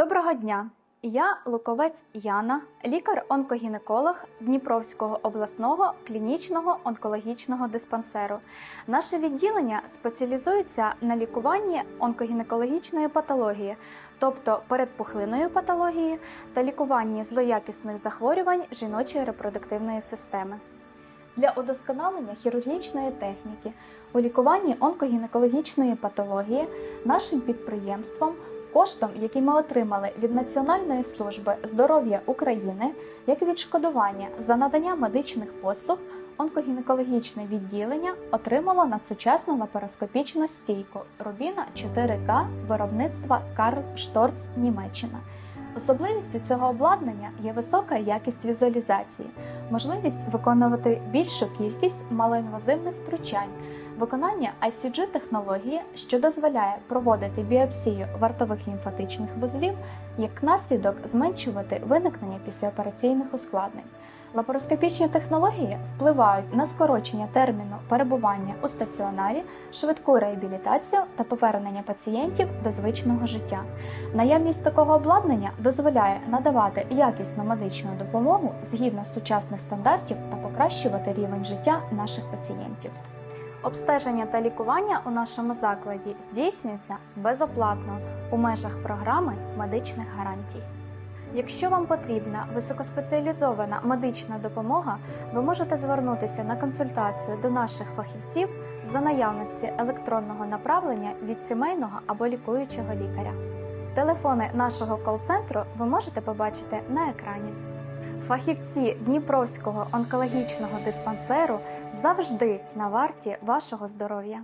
Доброго дня! Я Луковець Яна, лікар-онкогінеколог Дніпровського обласного клінічного онкологічного диспансеру. Наше відділення спеціалізується на лікуванні онкогінекологічної патології, тобто передпухлинної патології та лікуванні злоякісних захворювань жіночої репродуктивної системи. Для удосконалення хірургічної техніки у лікуванні онкогінекологічної патології нашим підприємством коштом, який ми отримали від Національної служби здоров'я України, як відшкодування за надання медичних послуг, онкогінекологічне відділення отримало надсучасну лапароскопічну стійку Рубіна 4К виробництва Карл Шторц Німеччина. Особливістю цього обладнання є висока якість візуалізації, можливість виконувати більшу кількість малоінвазивних втручань, виконання ICG технології, що дозволяє проводити біопсію вартових лімфатичних вузлів, як наслідок зменшувати виникнення післяопераційних ускладнень. Лапароскопічні технології впливають на скорочення терміну перебування у стаціонарі, швидку реабілітацію та повернення пацієнтів до звичного життя. Наявність такого обладнання дозволяє надавати якісну медичну допомогу згідно сучасних стандартів та покращувати рівень життя наших пацієнтів. Обстеження та лікування у нашому закладі здійснюється безоплатно у межах програми медичних гарантій. Якщо вам потрібна високоспеціалізована медична допомога, ви можете звернутися на консультацію до наших фахівців за наявності електронного направлення від сімейного або лікуючого лікаря. Телефони нашого кол-центру ви можете побачити на екрані. Фахівці Дніпровського онкологічного диспансеру завжди на варті вашого здоров'я.